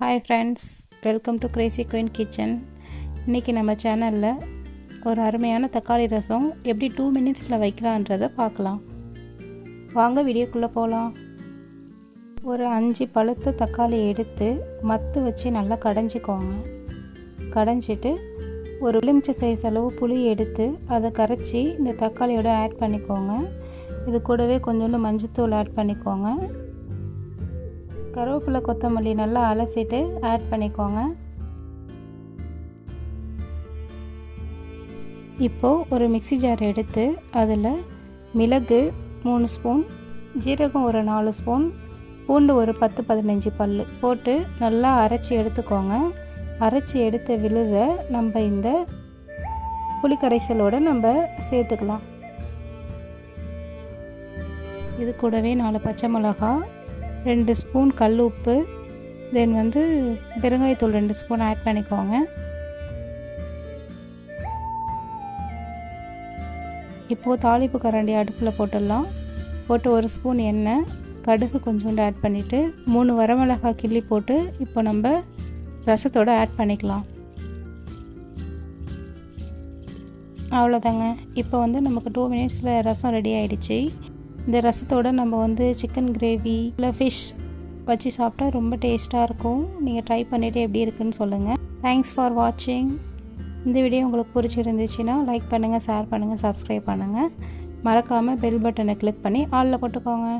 Hi friends welcome to Crazy Queen Kitchen இன்றைக்கி நம்ம சேனலில் ஒரு அருமையான தக்காளி ரசம் எப்படி டூ மினிட்ஸில் வைக்கலான்றதை பார்க்கலாம். வாங்க வீடியோக்குள்ளே போகலாம் ஒரு அஞ்சு பழுத்த தக்காளி எடுத்து மத்து வச்சு நல்லா கடைஞ்சிக்கோங்க. கடைஞ்சிட்டு ஒரு எலுமிச்சை சைஸ் அளவு புளி எடுத்து அதை கரைச்சி இந்த தக்காளியோட ஆட் பண்ணிக்கோங்க. இது கூடவே கொஞ்சோண்டு மஞ்சத்தூள் ஆட் பண்ணிக்கோங்க. கருவேப்பிலை கொத்தமல்லி நல்லா அலசிட்டு ஆட் பண்ணிக்கோங்க. இப்போது ஒரு மிக்சி ஜார் எடுத்து அதில் மிளகு மூணு ஸ்பூன் ஜீரகம் ஒரு நாலு ஸ்பூன் பூண்டு ஒரு பத்து பதினஞ்சு பல் போட்டு நல்லா அரைச்சி எடுத்துக்கோங்க. அரைச்சி எடுத்த விழுத நம்ம இந்த புளிக்கரைசலோடு நம்ம சேர்த்துக்கலாம். இது கூடவே நாலு பச்சை மிளகாய் ரெண்டு ஸ்பூன் கல் உப்பு. தென் வந்து பெருங்காயத்தூள் ரெண்டு ஸ்பூன் ஆட் பண்ணிக்கோங்க. இப்போது தாளிப்பு கரண்டி அடுப்பில் போட்டுடலாம். போட்டு ஒரு ஸ்பூன் எண்ணெய் கடுகு கொஞ்சோண்டு ஆட் பண்ணிவிட்டு மூணு வரமிளகாய் கிள்ளி போட்டு இப்போ நம்ம ரசத்தோடு ஆட் பண்ணிக்கலாம். அவ்வளோதாங்க இப்போ வந்து நமக்கு டூ மினிட்ஸில் ரசம் ரெடி ஆகிடுச்சி இந்த ரசத்தோடு நம்ம வந்து சிக்கன் கிரேவி இல்லை ஃபிஷ் வச்சு சாப்பிட்டா ரொம்ப டேஸ்ட்டாக இருக்கும். நீங்கள் ட்ரை பண்ணிவிட்டு எப்படி இருக்குன்னு சொல்லுங்கள் தேங்க்ஸ் ஃபார் வாட்சிங் இந்த வீடியோ உங்களுக்கு பிடிச்சிருந்துச்சுன்னா லைக் பண்ணுங்கள் ஷேர் பண்ணுங்கள் சப்ஸ்கிரைப் பண்ணுங்கள் மறக்காமல் பெல் பட்டனை கிளிக் பண்ணி ஆளில் போட்டுக்கோங்க.